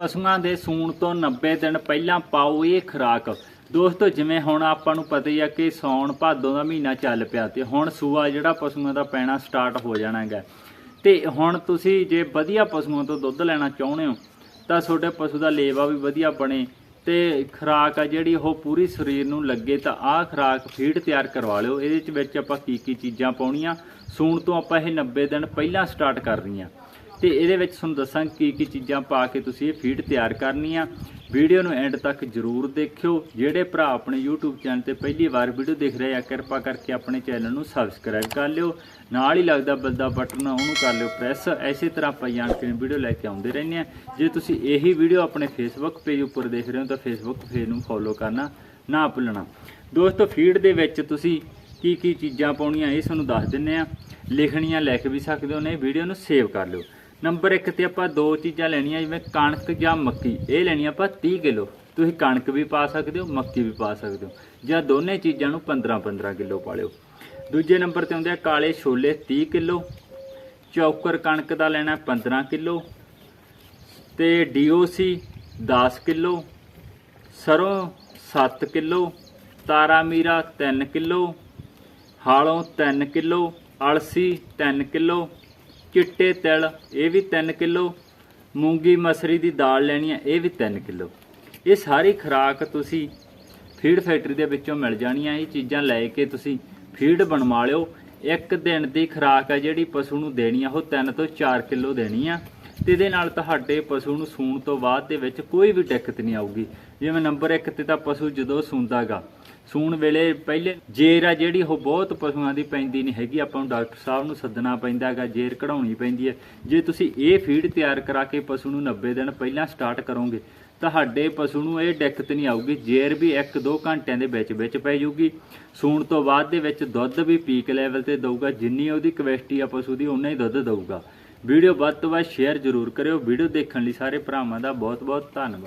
ਪਸ਼ੂਆਂ ਦੇ ਸੂਣ ਤੋਂ 90 ਦਿਨ ਪਹਿਲਾਂ ਪਾਓ ਇਹ ਖੁਰਾਕ। ਦੋਸਤੋ, ਜਿਵੇਂ ਹੁਣ ਆਪਾਂ ਨੂੰ ਪਤਾ ਹੀ ਆ ਕਿ ਸੌਣ ਭਾਦੋਂ ਦਾ ਮਹੀਨਾ ਚੱਲ ਪਿਆ ਤੇ ਹੁਣ ਸੂਆ ਜਿਹੜਾ ਪਸ਼ੂਆਂ ਦਾ ਪੈਣਾ ਸਟਾਰਟ ਹੋ ਜਾਣਾ ਹੈਗਾ। ਤੇ ਹੁਣ ਤੁਸੀਂ ਜੇ ਵਧੀਆ ਪਸ਼ੂਆਂ ਤੋਂ ਦੁੱਧ ਲੈਣਾ ਚਾਹੁੰਦੇ ਹੋ, ਤਾਂ ਤੁਹਾਡੇ ਪਸ਼ੂ ਦਾ ਲੇਵਾ ਵੀ ਵਧੀਆ ਬਣੇ ਤੇ ਖੁਰਾਕ ਆ ਜਿਹੜੀ ਉਹ ਪੂਰੀ ਸਰੀਰ ਨੂੰ ਲੱਗੇ ਤਾਂ ਆਹ ਖੁਰਾਕ ਫੀਡ ਤਿਆਰ ਕਰਵਾ ਲਿਓ। ਇਹਦੇ ਚ ਵਿੱਚ ਆਪਾਂ ਕੀ ਕੀ ਚੀਜ਼ਾਂ ਪਾਉਣੀਆਂ? ਸੂਣ ਤੋਂ ਆਪਾਂ ਇਹ 90 ਦਿਨ ਪਹਿਲਾਂ ਸਟਾਰਟ ਕਰ ਰਹੀਆਂ। ਤੇ ਇਹਦੇ ਵਿੱਚ ਤੁਹਾਨੂੰ ਦੱਸਾਂ ਕੀ ਕੀ ਚੀਜ਼ਾਂ ਪਾ ਕੇ ਤੁਸੀਂ ਇਹ ਫੀਡ ਤਿਆਰ ਕਰਨੀ ਆ ਵੀਡੀਓ ਨੂੰ ਐਂਡ ਤੱਕ ਜਰੂਰ ਦੇਖਿਓ। ਜਿਹੜੇ ਭਰਾ ਆਪਣੇ YouTube ਚੈਨਲ ਤੇ ਪਹਿਲੀ ਵਾਰ ਵੀਡੀਓ ਦੇਖ ਰਹੇ ਆ, ਕਿਰਪਾ ਕਰਕੇ ਆਪਣੇ ਚੈਨਲ ਨੂੰ ਸਬਸਕ੍ਰਾਈਬ ਕਰ ਲਿਓ। ਨਾਲ ਹੀ ਲੱਗਦਾ ਬੈਲ ਬਟਨ ਉਹਨੂੰ ਕਰ ਲਿਓ ਪ੍ਰੈਸ ਐਸੇ ਤਰ੍ਹਾਂ ਆਪਾਂ ਜਾਣਕਾਰੀ ਵੀਡੀਓ ਲੈ ਕੇ ਆਉਂਦੇ ਰਹਿੰਦੇ ਆ। ਜੇ ਤੁਸੀਂ ਇਹੀ ਵੀਡੀਓ ਆਪਣੇ ਫੇਸਬੁੱਕ ਪੇਜ ਉੱਪਰ ਦੇਖ ਰਹੇ ਹੋ, ਤਾਂ ਫੇਸਬੁੱਕ ਪੇਜ ਨੂੰ ਫੋਲੋ ਕਰਨਾ ਨਾ ਭੁੱਲਣਾ। ਦੋਸਤੋ ਫੀਡ ਦੇ ਵਿੱਚ ਤੁਸੀਂ ਕੀ ਕੀ ਚੀਜ਼ਾਂ ਪਾਉਣੀਆਂ ਇਹ ਤੁਹਾਨੂੰ ਦੱਸ ਦਿੰਨੇ ਆ। ਲਿਖਣੀਆਂ ਲਿਖ ਵੀ ਸਕਦੇ ਹੋ ਨੇ ਵੀਡੀਓ ਨੂੰ ਸੇਵ ਕਰ ਲਿਓ। ਨੰਬਰ 1 ਤੇ ਆਪਾਂ ਦੋ ਚੀਜ਼ਾਂ ਲੈਣੀਆਂ, ਜਿਵੇਂ ਕਣਕ ਜਾਂ ਮੱਕੀ। ਇਹ ਲੈਣੀ ਆਪਾਂ 30 ਕਿਲੋ। ਤੁਸੀਂ ਕਣਕ ਵੀ ਪਾ ਸਕਦੇ ਹੋ, ਮੱਕੀ ਵੀ ਪਾ ਸਕਦੇ ਹੋ। ਜਾਂ ਦੋਨੇ ਚੀਜ਼ਾਂ ਨੂੰ 15 15 ਕਿਲੋ ਪਾ ਲਿਓ ਦੂਜੇ ਨੰਬਰ ਤੇ ਆਉਂਦੇ ਆ ਕਾਲੇ ਛੋਲੇ 30 ਕਿਲੋ। ਚੌਕਰ ਕਣਕ ਦਾ ਲੈਣਾ 15 ਕਿਲੋ। ਤੇ ਡੀਓਸੀ 10 ਕਿਲੋ। ਸਰੋਂ 7 ਕਿਲੋ। ਤਾਰਾ ਮੀਰਾ 3 ਕਿਲੋ। ਹਾਲੋਂ 3 ਕਿਲੋ। ਅਲਸੀ 3 ਕਿਲੋ। ਚਿੱਟੇ ਤਿਲ, ਇਹ ਵੀ 3 ਕਿਲੋ। ਮੂੰਗੀ ਮਸਰੀ ਦੀ ਦਾਲ ਲੈਣੀ ਹੈ ਇਹ ਵੀ 3 ਕਿਲੋ। ਇਹ ਸਾਰੀ ਖੁਰਾਕ ਤੁਸੀਂ ਫੀਡ ਫੈਕਟਰੀ ਦੇ ਵਿੱਚੋਂ ਮਿਲ ਜਾਣੀਆਂ। ਇਹ ਚੀਜ਼ਾਂ ਲੈ ਕੇ ਤੁਸੀਂ ਫੀਡ ਬਣਵਾ ਲਿਓ। ਇੱਕ ਦਿਨ ਦੀ ਖੁਰਾਕ ਹੈ ਜਿਹੜੀ ਪਸ਼ੂ ਨੂੰ ਦੇਣੀ ਆ, ਉਹ 3 ਤੋਂ 4 ਕਿਲੋ ਦੇਣੀ ਆ। ਤੇ ਇਹਦੇ ਨਾਲ ਤੁਹਾਡੇ ਪਸ਼ੂ ਨੂੰ ਸੂਣ ਤੋਂ ਬਾਅਦ ਦੇ ਵਿੱਚ ਕੋਈ ਵੀ ਦਿੱਕਤ ਨਹੀਂ ਆਊਗੀ। ਜਿਵੇਂ ਨੰਬਰ 1 ਤੇ ਤਾਂ ਪਸ਼ੂ ਜਦੋਂ ਸੂੰਦਾਗਾ, ਸੂਣ ਵੇਲੇ ਪਹਿਲੇ ਜੇਰ ਆ ਜਿਹੜੀ ਉਹ ਬਹੁਤ ਪਸ਼ੂਆਂ ਦੀ ਪੈਂਦੀ ਨਹੀਂ ਹੈਗੀ, ਆਪਾਂ ਨੂੰ ਡਾਕਟਰ ਸਾਹਿਬ ਨੂੰ ਸੱਦਣਾ ਪੈਂਦਾ ਹੈਗਾ ਜੇਰ ਕਢਾਉਣੀ ਪੈਂਦੀ ਹੈ। ਜੇ ਤੁਸੀਂ ਇਹ ਫੀਡ ਤਿਆਰ ਕਰਾ ਕੇ ਪਸ਼ੂ ਨੂੰ 90 ਦਿਨ ਪਹਿਲਾਂ ਸਟਾਰਟ ਕਰੋਗੇ, ਤੁਹਾਡੇ ਪਸ਼ੂ ਨੂੰ ਇਹ ਦਿੱਕਤ ਨਹੀਂ ਆਊਗੀ। ਜੇਰ ਵੀ 1-2 ਘੰਟਿਆਂ ਦੇ ਵਿੱਚ ਵਿੱਚ ਪੈ ਜਾਊਗੀ। ਸੂਣ ਤੋਂ ਬਾਅਦ ਦੇ ਵਿੱਚ ਦੁੱਧ ਵੀ ਪੀਕ ਲੈਵਲ ਤੇ ਦਊਗਾ, ਜਿੰਨੀ ਉਹਦੀ ਕਵੈਸਟੀ ਆ ਪਸ਼ੂ ਦੀ ਉਨਾ ਹੀ ਦੁੱਧ ਦਊਗਾ। ਵੀਡੀਓ ਵੱਧ ਤੋਂ ਵੱਧ ਸ਼ੇਅਰ ਜ਼ਰੂਰ ਕਰਿਓ। ਵੀਡੀਓ ਦੇਖਣ ਲਈ ਸਾਰੇ ਭਰਾਵਾਂ ਦਾ ਬਹੁਤ ਬਹੁਤ ਧੰਨਵਾਦ।